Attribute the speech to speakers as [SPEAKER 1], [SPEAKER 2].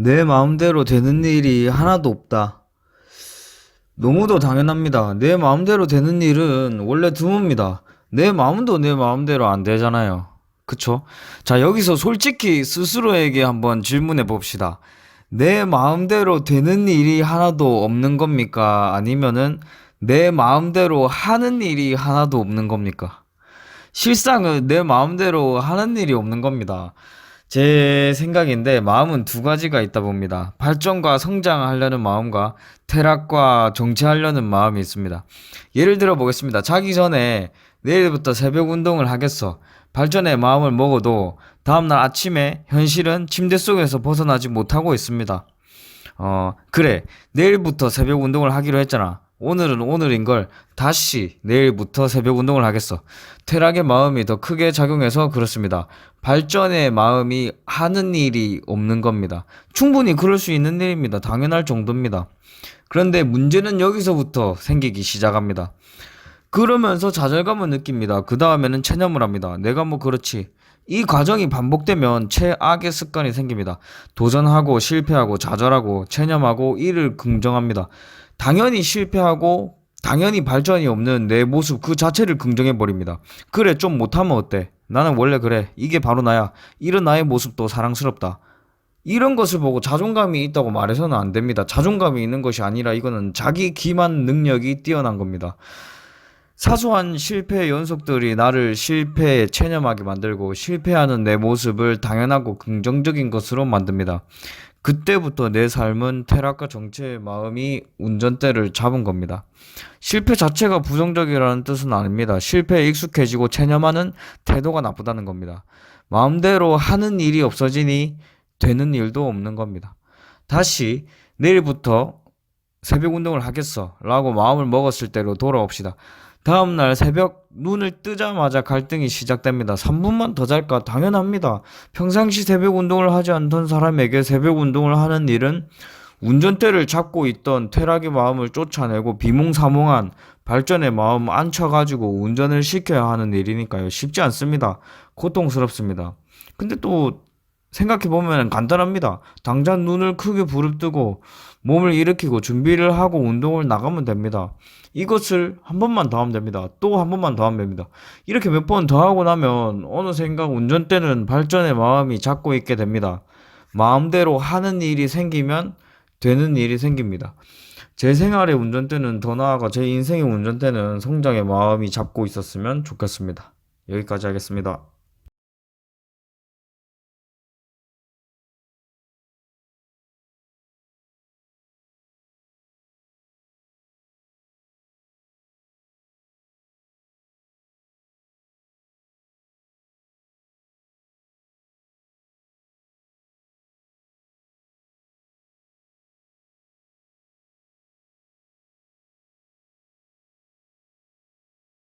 [SPEAKER 1] 내 마음대로 되는 일이 하나도 없다. 너무도 당연합니다. 내 마음대로 되는 일은 원래 드뭅니다. 내 마음도 내 마음대로 안 되잖아요. 그쵸? 자, 여기서 솔직히 스스로에게 한번 질문해 봅시다. 내 마음대로 되는 일이 하나도 없는 겁니까? 아니면은 내 마음대로 하는 일이 하나도 없는 겁니까? 실상은 내 마음대로 하는 일이 없는 겁니다. 제 생각인데 마음은 두 가지가 있다 봅니다. 발전과 성장하려는 마음과 퇴락과 정체하려는 마음이 있습니다. 예를 들어 보겠습니다. 자기 전에 내일부터 새벽 운동을 하겠어. 발전의 마음을 먹어도 다음날 아침에 현실은 침대 속에서 벗어나지 못하고 있습니다. 어, 그래. 내일부터 새벽 운동을 하기로 했잖아. 오늘은 오늘인 걸 다시 내일부터 새벽 운동을 하겠어. 퇴락의 마음이 더 크게 작용해서 그렇습니다. 발전의 마음이 하는 일이 없는 겁니다. 충분히 그럴 수 있는 일입니다. 당연할 정도입니다. 그런데 문제는 여기서부터 생기기 시작합니다. 그러면서 좌절감을 느낍니다. 그 다음에는 체념을 합니다. 내가 뭐 그렇지. 이 과정이 반복되면 최악의 습관이 생깁니다. 도전하고 실패하고 좌절하고 체념하고 이를 긍정합니다. 당연히 실패하고 당연히 발전이 없는 내 모습 그 자체를 긍정해 버립니다. 그래 좀 못하면 어때? 나는 원래 그래. 이게 바로 나야. 이런 나의 모습도 사랑스럽다. 이런 것을 보고 자존감이 있다고 말해서는 안 됩니다. 자존감이 있는 것이 아니라 이거는 자기 기만 능력이 뛰어난 겁니다. 사소한 실패의 연속들이 나를 실패에 체념하게 만들고 실패하는 내 모습을 당연하고 긍정적인 것으로 만듭니다. 그때부터 내 삶은 퇴락과 정체의 마음이 운전대를 잡은 겁니다. 실패 자체가 부정적이라는 뜻은 아닙니다. 실패에 익숙해지고 체념하는 태도가 나쁘다는 겁니다. 마음대로 하는 일이 없어지니 되는 일도 없는 겁니다. 다시 내일부터 새벽 운동을 하겠어 라고 마음을 먹었을 때로 돌아옵시다. 다음 날 새벽 눈을 뜨자마자 갈등이 시작됩니다. 3분만 더 잘까? 당연합니다. 평상시 새벽 운동을 하지 않던 사람에게 새벽 운동을 하는 일은 운전대를 잡고 있던 퇴락의 마음을 쫓아내고 비몽사몽한 발전의 마음 안쳐가지고 운전을 시켜야 하는 일이니까요. 쉽지 않습니다. 고통스럽습니다. 근데 또 생각해보면 간단합니다. 당장 눈을 크게 부릅뜨고 몸을 일으키고 준비를 하고 운동을 나가면 됩니다. 이것을 한 번만 더 하면 됩니다. 또 한 번만 더 하면 됩니다. 이렇게 몇 번 더 하고 나면 어느샌가 운전대는 발전의 마음이 잡고 있게 됩니다. 마음대로 하는 일이 생기면 되는 일이 생깁니다. 제 생활의 운전대는 더 나아가 제 인생의 운전대는 성장의 마음이 잡고 있었으면 좋겠습니다. 여기까지 하겠습니다.